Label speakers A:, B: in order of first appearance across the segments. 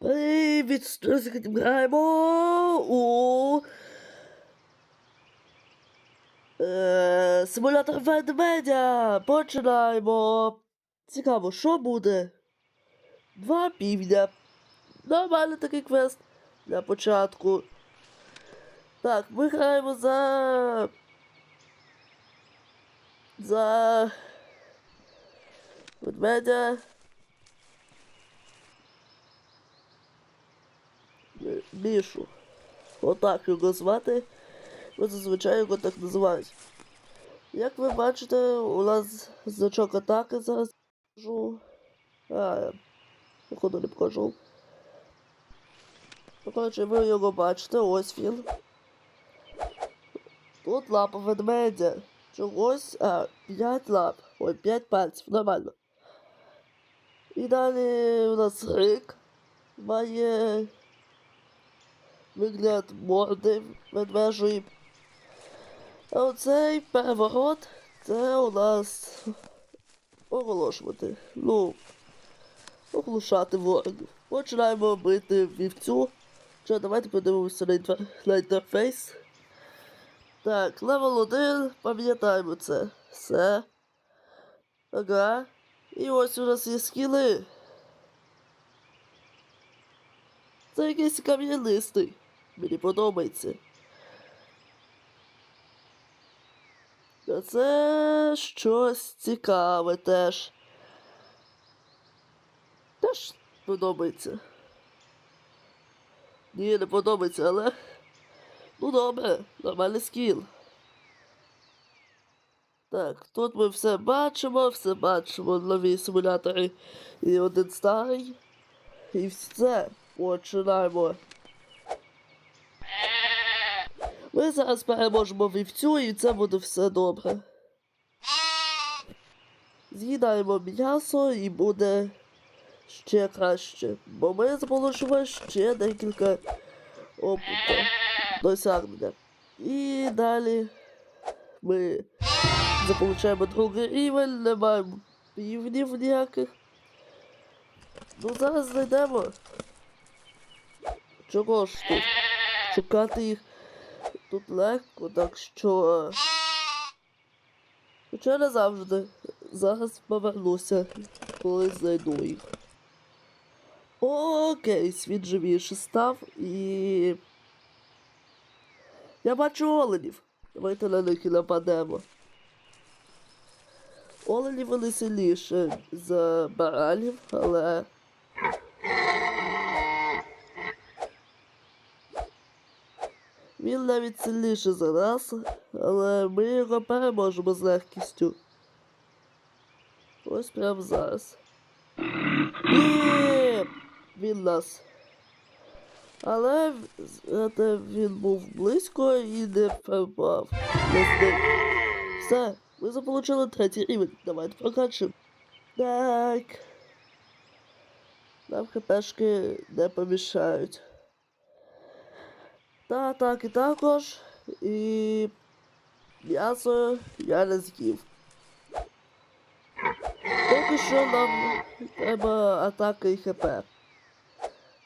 A: Привіт, сьогодні граємо у е, симулятор ведмедя. Починаємо. Цікаво, що буде? Два півдня. Нормальний такий квест для початку. Так, ми граємо за. За. Ведмедя. Е, Мішу. Отак його звати. Ми зазвичай його так називають. Як ви бачите, у нас значок атаки зараз покажу. А, походу не покажу. Ну, коротше, ви його бачите, ось він. Тут лапа ведмедя. Чогось. А, 5 лап. Ой, 5 пальців, нормально. І далі у нас рик. Має вигляд морди ведмежої. А оцей переворот це у нас оголошувати. Ну, оглушати ворогів. Починаємо бити вівцю. Що, давайте подивимося на, інтер... на інтерфейс. Так, левел 1, пам'ятаємо це. Все. Ага. І ось у нас є скіли. Це якийсь кам'янистий. Мені подобається. А це щось цікаве теж. Теж подобається. Ні, не подобається, але. Ну добре, нормальний скіл. Так, тут ми все бачимо, все бачимо, нові симулятори і один старий. І все. Починаємо. Ми зараз переможемо вівцю і це буде все добре. З'їдаємо м'ясо і буде ще краще. Бо ми зможемо ще декілька опитів досягнення. І далі ми заполучаємо другий рівень, не маємо півнів ніяких. Ну зараз знайдемо. Чого ж тут? Шукати їх тут легко, так що. Хоча не завжди. Зараз повернуся, коли знайду їх. Окей, світ живіше став і. Я бачу оленів. Давайте на них і нападемо. Олені вони сильніше за баранів, але. Він навіть сильніше за нас, але ми його переможемо з легкістю. Ось прямо зараз. Ні! Він нас. Але він був близько і не попав. Все, ми заполучили третій рівень. Давайте прокачимо. Так. Нам хпшки не помішають. Та так і також. І м'ясо я не з'їв. Поки що нам треба атака і ХП.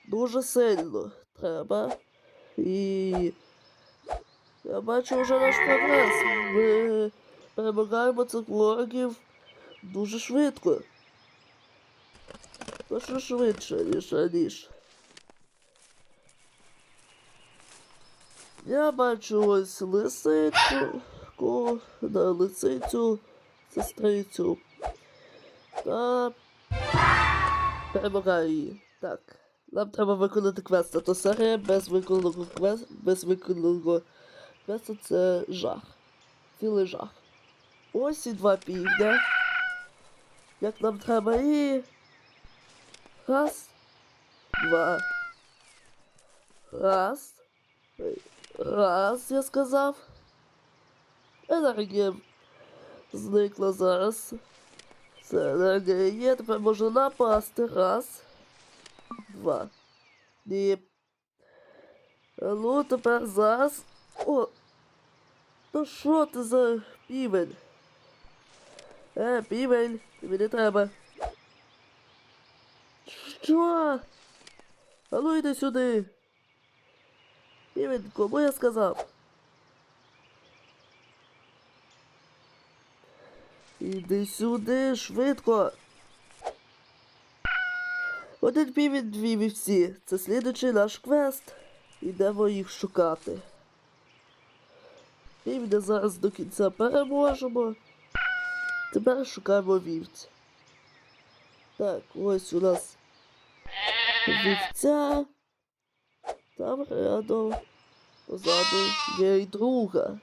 A: Дуже сильно треба. І я бачу вже наш прогрес. Ми перемагаємо цих ворогів дуже швидко. Точно швидше, ніж раніше. Я бачу ось ку, да, лисицю, сестрицю. Та перемагаю її. Так. Нам треба виконати квест, а то серія без виконаного квест, без виконаного квесту це жах. Цілий жах. Ось і два півдня. Як нам треба і. Раз. Два. Раз. Ой. Раз, я сказав. Енергія зникла зараз. Це енергія є, тепер можна напасти. Раз. Два. Ні. Ну, тепер зараз. О! То що ти за півень? Е, півень, тобі не треба. Що? А ну йди сюди. Півень, кому я сказав? Іди сюди, швидко. Один півень, дві вівці. Це слідучий наш квест. Ідемо їх шукати. Півня зараз до кінця переможемо. Тепер шукаємо вівця. Так, ось у нас вівця. Там рядом позаду є й друга.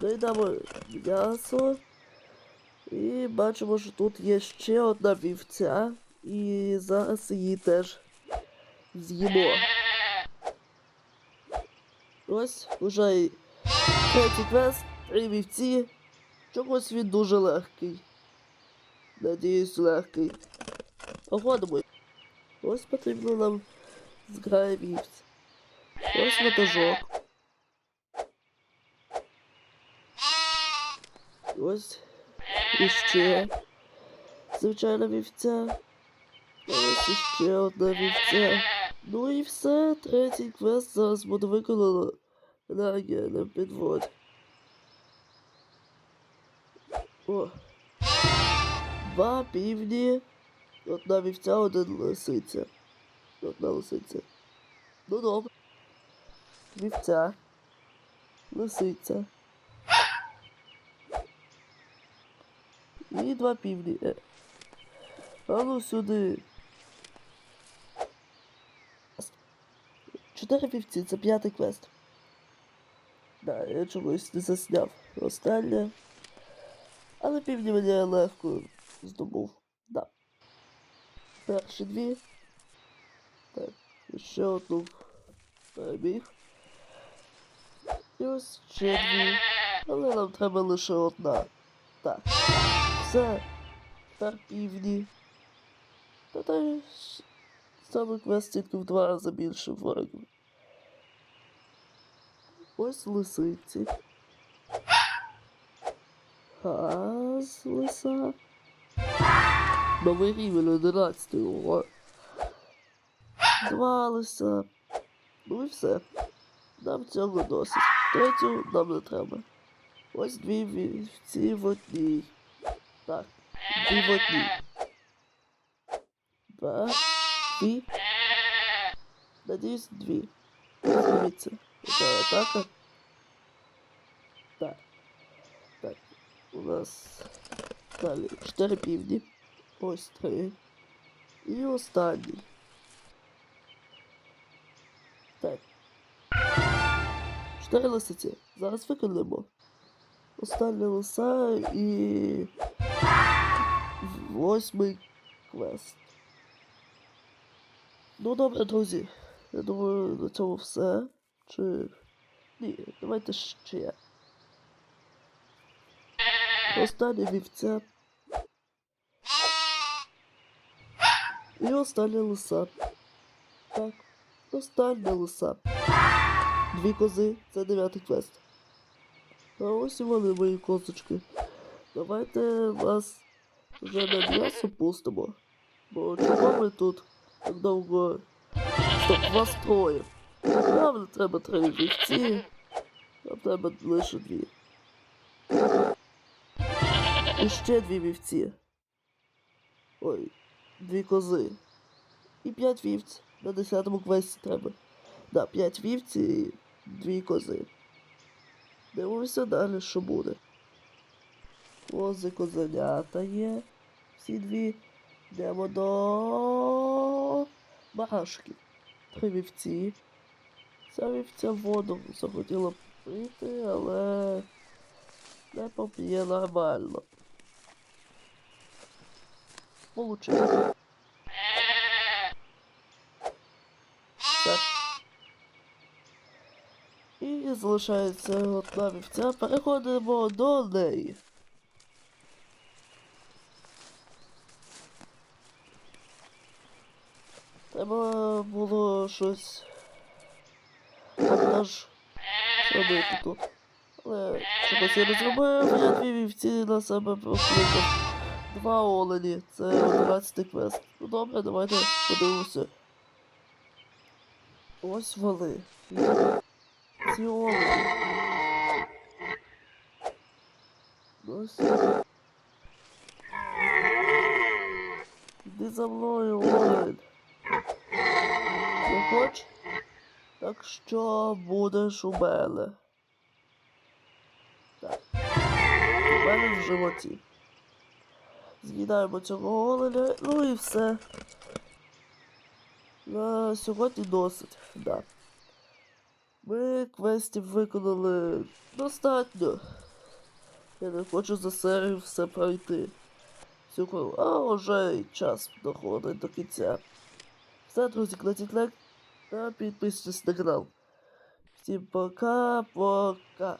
A: Доїдамо м'ясо. І бачимо, що тут є ще одна вівця. І зараз її теж з'їмо. Ось уже й третій квест, три вівці. Чогось він дуже легкий. Надіюсь, легкий. Походимо. Ось потрібно нам зграє вівць. Ось ватажок. Ось іще. Звичайна вівця. Ось іще одна вівця. Ну і все, третій квест зараз буде виконано. Енергія не підводь. О. Два півні. Одна вівця, один лисиця. Одна лисиця. Ну добре. Вівця. Лисиця. І два півні. Е. А ну сюди. Чотири вівці, це п'ятий квест. Да, я чомусь не засняв останнє. Але півні мені легко здобув. Перші дві. Так, ще одну переміг. І ось ще дві. Але нам треба лише одна. Так. Все. Тепер півні. Та та й саме квест тільки в два рази більше ворогів. Ось лисиці. Газ лиса. Новий рівень 11 ого. Два. Ну і все. Нам цього досить. Третю нам не треба. Ось дві вівці в одній. Так, дві в одній. Два. Дві. Надіюсь, дві. Дивіться. Яка атака. Так. Так. У нас далі чотири півні. Ось три. І останній. Так. Чотири лисиці. Зараз виконуємо. Остання лиса і. Восьмий квест. Ну добре, друзі. Я думаю, на цьому все. Чи. Ні, давайте ще. Остання вівця. І остання лиса. Так. Остання лиса. Дві кози це дев'ятий квест. А ось і вони мої козочки. Давайте вас вже на м'ясо пустимо. Бо чого ми тут так довго. Стоп, вас троє. Не треба три вівці. Нам треба лише дві. І ще дві вівці. Ой, дві кози. І п'ять вівць. На десятому квесті треба. Да, п'ять вівці і дві кози. Дивимося далі, що буде. Кози козенята є. Всі дві. Йдемо до барашків. Три вівці. Ця вівця воду захотіла пити, але не поп'є нормально. Получилось. Так. І залишається одна вівця. Переходимо до неї. Треба було щось. Аж зробити тут. Але чогось я не зробив, я дві вівці на себе покликав. Два олені. Це 11 квест. Ну добре, давайте подивимося. Ось вони. Ці олені. Іди за мною, олень. Не хоч? Так що будеш у мене? Так. У мене в животі. З'їдаємо цього оленя, ну і все. На сьогодні досить, да. Ми квестів виконали достатньо. Я не хочу за серію все пройти. Сьогодні, а вже й час доходить до кінця. Все, друзі, кладіть лайк та підписуйтесь на канал. Всім пока-пока.